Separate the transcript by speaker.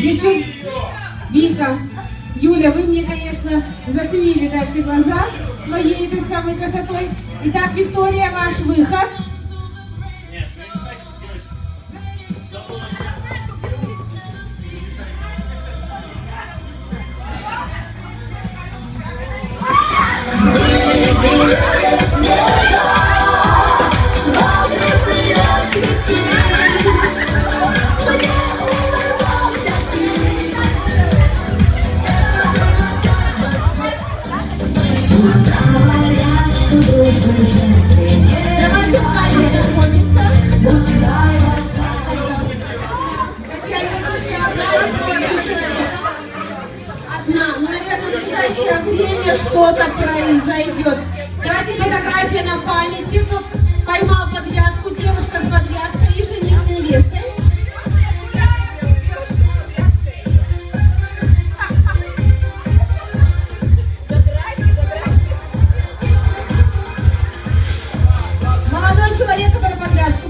Speaker 1: Девчон, Вика, Юля, вы мне, конечно, затмили, да, все глаза своей этой самой красотой. Итак, Виктория, ваш выход. Ближайшее время что-то произойдет. Давайте фотография на память. Те, кто поймал. человек, который потряс.